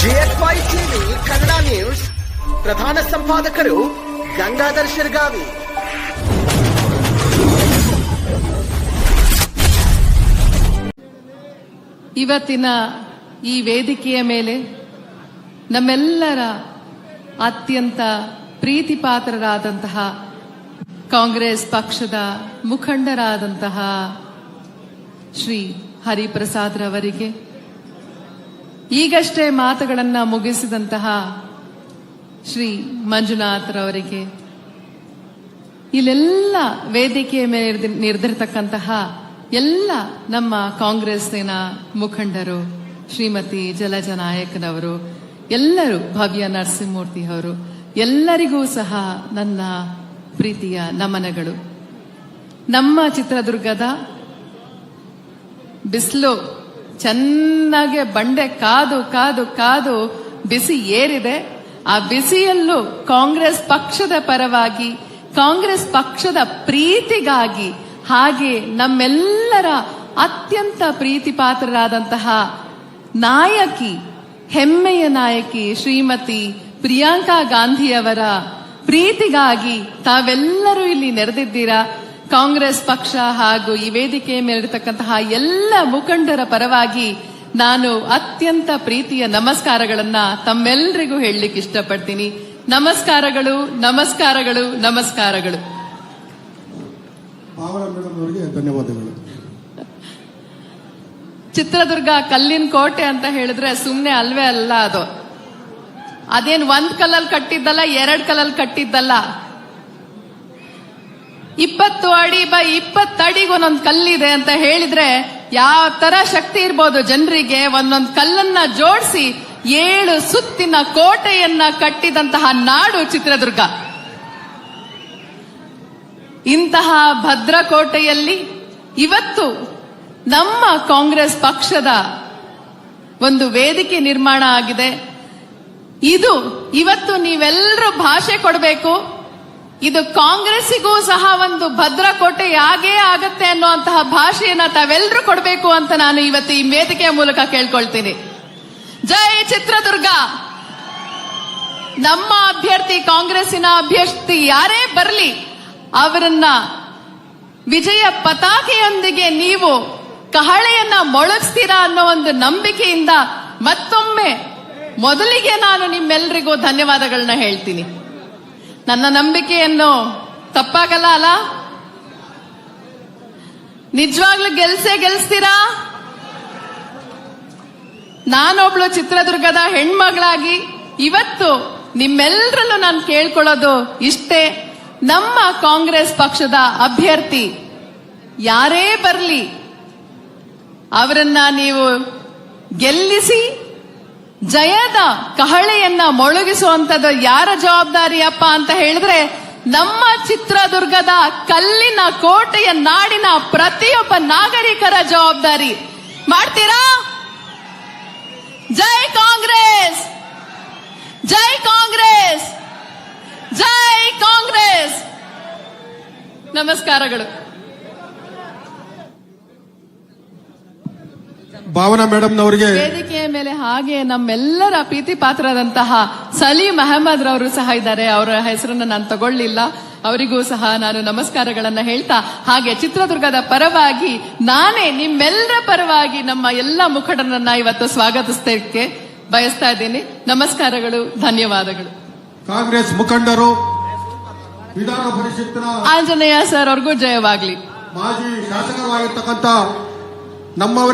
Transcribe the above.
GSY TV, Kannada news. ಪ್ರಧಾನ ಸಂಪಾದಕರು ಗಂಗಾಧರ್ ಶಿರ್ಗಾವಿ. ಇವತ್ತಿನ ಈ ವೇದಿಕೆಯ ಮೇಲೆ ನಮ್ಮೆಲ್ಲರ ಅತ್ಯಂತ ಪ್ರೀತಿಪಾತ್ರರಾದಂತಹ ಕಾಂಗ್ರೆಸ್ ಪಕ್ಷದ ಮುಖಂಡರಾದಂತಹ ಶ್ರೀ ಹರಿಪ್ರಸಾದ್ ರವರಿಗೆ ಈಗಷ್ಟೇ ಮಾತುಗಳನ್ನ ಮುಗಿಸಿದಂತಹ ಶ್ರೀ ಮಂಜುನಾಥ್ ರವರಿಗೆ ಇಲ್ಲೆಲ್ಲ ವೇದಿಕೆಯ ಮೇಲೆ ನಿರ್ದಿ- ನಿರ್ದಿರ್ತಕ್ಕಂತಹ ಎಲ್ಲ ನಮ್ಮ ಕಾಂಗ್ರೆಸ್ಸಿನ ಮುಖಂಡರು, ಶ್ರೀಮತಿ ಜಲಜ ನಾಯಕನವರು, ಎಲ್ಲರೂ ಭವ್ಯ ನರಸಿಂಹಮೂರ್ತಿ ಅವರು, ಎಲ್ಲರಿಗೂ ಸಹ ನನ್ನ ಪ್ರೀತಿಯ ನಮನಗಳು. ನಮ್ಮ ಚಿತ್ರದುರ್ಗದ ಬಿಸಿಲು ಚೆನ್ನಾಗಿ ಬಂಡೆ ಕಾದು ಕಾದು ಕಾದು ಬಿಸಿ ಏರಿದೆ. ಆ ಬಿಸಿಯಲ್ಲೂ ಕಾಂಗ್ರೆಸ್ ಪಕ್ಷದ ಪರವಾಗಿ, ಕಾಂಗ್ರೆಸ್ ಪಕ್ಷದ ಪ್ರೀತಿಗಾಗಿ, ಹಾಗೆ ನಮ್ಮೆಲ್ಲರ ಅತ್ಯಂತ ಪ್ರೀತಿಪಾತ್ರರಾದಂತಹ ನಾಯಕಿ, ಹೆಮ್ಮೆಯ ನಾಯಕಿ ಶ್ರೀಮತಿ ಪ್ರಿಯಾಂಕಾ ಗಾಂಧಿಯವರ ಪ್ರೀತಿಗಾಗಿ ತಾವೆಲ್ಲರೂ ಇಲ್ಲಿ ನೆರೆದಿದ್ದೀರಾ? ಕಾಂಗ್ರೆಸ್ ಪಕ್ಷ ಹಾಗೂ ಈ ವೇದಿಕೆ ಮೇಲಿರತಕ್ಕಂತಹ ಎಲ್ಲ ಮುಖಂಡರ ಪರವಾಗಿ ನಾನು ಅತ್ಯಂತ ಪ್ರೀತಿಯ ನಮಸ್ಕಾರಗಳನ್ನ ತಮ್ಮೆಲ್ಲರಿಗೂ ಹೇಳಲಿಕ್ಕೆ ಇಷ್ಟಪಡ್ತೀನಿ. ನಮಸ್ಕಾರಗಳು ನಮಸ್ಕಾರಗಳು ನಮಸ್ಕಾರಗಳು. ಧನ್ಯವಾದಗಳು. ಚಿತ್ರದುರ್ಗ ಕಲ್ಲಿನ ಕೋಟೆ ಅಂತ ಹೇಳಿದ್ರೆ ಸುಮ್ನೆ ಅಲ್ವೇ ಅಲ್ಲ ಅದು. ಅದೇನ್ ಒಂದ್ ಕಲ್ಲಲ್ಲಿ ಕಟ್ಟಿದ್ದಲ್ಲ ಎರಡ್ ಕಲ್ಲಲ್ಲಿ ಕಟ್ಟಿದ್ದಲ್ಲ. ಇಪ್ಪತ್ತು ಅಡಿ ಬೈ ಇಪ್ಪತ್ತು ಅಡಿಗೆ ಒಂದೊಂದು ಕಲ್ಲಿದೆ ಅಂತ ಹೇಳಿದ್ರೆ ಯಾವ ತರ ಶಕ್ತಿ ಇರ್ಬೋದು ಜನರಿಗೆ? ಒಂದೊಂದು ಕಲ್ಲನ್ನ ಜೋಡಿಸಿ ಏಳು ಸುತ್ತಿನ ಕೋಟೆಯನ್ನ ಕಟ್ಟಿದಂತಹ ನಾಡು ಚಿತ್ರದುರ್ಗ. ಇಂತಹ ಭದ್ರಕೋಟೆಯಲ್ಲಿ ಇವತ್ತು ನಮ್ಮ ಕಾಂಗ್ರೆಸ್ ಪಕ್ಷದ ಒಂದು ವೇದಿಕೆ ನಿರ್ಮಾಣ ಆಗಿದೆ. ಇದು ಇವತ್ತು ನೀವೆಲ್ಲರೂ ಭಾಷೆ ಕೊಡಬೇಕು. ಇದು ಕಾಂಗ್ರೆಸ್ಸಿಗೂ ಸಹ ಒಂದು ಭದ್ರಕೋಟೆ ಆಗೇ ಆಗತ್ತೆ ಅನ್ನುವಂತಹ ಭಾಷೆಯನ್ನ ತಾವೆಲ್ಲರೂ ಕೊಡಬೇಕು ಅಂತ ನಾನು ಇವತ್ತು ಈ ವೇದಿಕೆಯ ಮೂಲಕ ಕೇಳ್ಕೊಳ್ತೀನಿ. ಜೈ ಚಿತ್ರದುರ್ಗ! ನಮ್ಮ ಅಭ್ಯರ್ಥಿ, ಕಾಂಗ್ರೆಸ್ಸಿನ ಅಭ್ಯರ್ಥಿ ಯಾರೇ ಬರಲಿ, ಅವರನ್ನ ವಿಜಯ ಪತಾಕೆಯೊಂದಿಗೆ ನೀವು ಕಹಳೆಯನ್ನ ಮೊಳಗಿಸ್ತೀರಾ ಅನ್ನೋ ಒಂದು ನಂಬಿಕೆಯಿಂದ ಮತ್ತೊಮ್ಮೆ ಮೊದಲಿಗೆ ನಾನು ನಿಮ್ಮೆಲ್ಲರಿಗೂ ಧನ್ಯವಾದಗಳನ್ನ ಹೇಳ್ತೀನಿ. ನನ್ನ ನಂಬಿಕೆಯನ್ನು ತಪ್ಪಾಗಲ್ಲ ಅಲ್ಲ? ನಿಜವಾಗ್ಲೂ ಗೆಲ್ಸೇ ಗೆಲ್ಸ್ತೀರಾ? ನಾನೊಬ್ಳು ಚಿತ್ರದುರ್ಗದ ಹೆಣ್ಮಗಳಾಗಿ ಇವತ್ತು ನಿಮ್ಮೆಲ್ಲರಲ್ಲೂ ನಾನು ಕೇಳ್ಕೊಳ್ಳೋದು ಇಷ್ಟೇ. ನಮ್ಮ ಕಾಂಗ್ರೆಸ್ ಪಕ್ಷದ ಅಭ್ಯರ್ಥಿ ಯಾರೇ ಬರಲಿ, ಅವರನ್ನ ನೀವು ಗೆಲ್ಲಿಸಿ ಜಯದ ಕಹಳೆಯನ್ನ ಮೊಳಗಿಸುವಂತದ್ದು ಯಾರ ಜವಾಬ್ದಾರಿಯಪ್ಪ ಅಂತ ಹೇಳಿದ್ರೆ, ನಮ್ಮ ಚಿತ್ರದುರ್ಗದ ಕಲ್ಲಿನ ಕೋಟೆಯ ನಾಡಿನ ಪ್ರತಿಯೊಬ್ಬ ನಾಗರಿಕರ ಜವಾಬ್ದಾರಿ. ಮಾಡ್ತೀರಾ? ಜೈ ಕಾಂಗ್ರೆಸ್! ಜೈ ಕಾಂಗ್ರೆಸ್! ಜೈ ಕಾಂಗ್ರೆಸ್! ನಮಸ್ಕಾರಗಳು. ಭಾವನಾ ಮೇಡಮ್ ಅವರಿಗೆ ವೇದಿಕೆಯ ಮೇಲೆ ಹಾಗೆ ನಮ್ಮೆಲ್ಲರ ಪ್ರೀತಿ ಪಾತ್ರರಾದಂತಹ ಸಲೀಂ ಅಹಮದ್ ರವರು ಸಹ ಇದ್ದಾರೆ. ಅವರ ಹೆಸರನ್ನ ನಾನು ತಗೊಳ್ಳಿಲ್ಲ. ಅವರಿಗೂ ಸಹ ನಾನು ನಮಸ್ಕಾರಗಳನ್ನ ಹೇಳ್ತಾ ಹಾಗೆ ಚಿತ್ರದುರ್ಗದ ಪರವಾಗಿ ನಾನೇ ನಿಮ್ಮೆಲ್ಲರ ಪರವಾಗಿ ನಮ್ಮ ಎಲ್ಲ ಮುಖಂಡರನ್ನ ಇವತ್ತು ಸ್ವಾಗತಿಸಲಿಕ್ಕೆ ಬಯಸ್ತಾ ಇದ್ದೀನಿ. ನಮಸ್ಕಾರಗಳು ಧನ್ಯವಾದಗಳು. ಕಾಂಗ್ರೆಸ್ ಮುಖಂಡರು ವಿಧಾನ ಪರಿಷತ್ ಆಂಜನೇಯ ಸರ್ ಅವ್ರಿಗೂ ಜಯವಾಗ್ಲಿ. ಮಾಜಿ ಶಾಸಕರಾಗಿರ್ತಕ್ಕಂಥ ನಮ್ಮವರ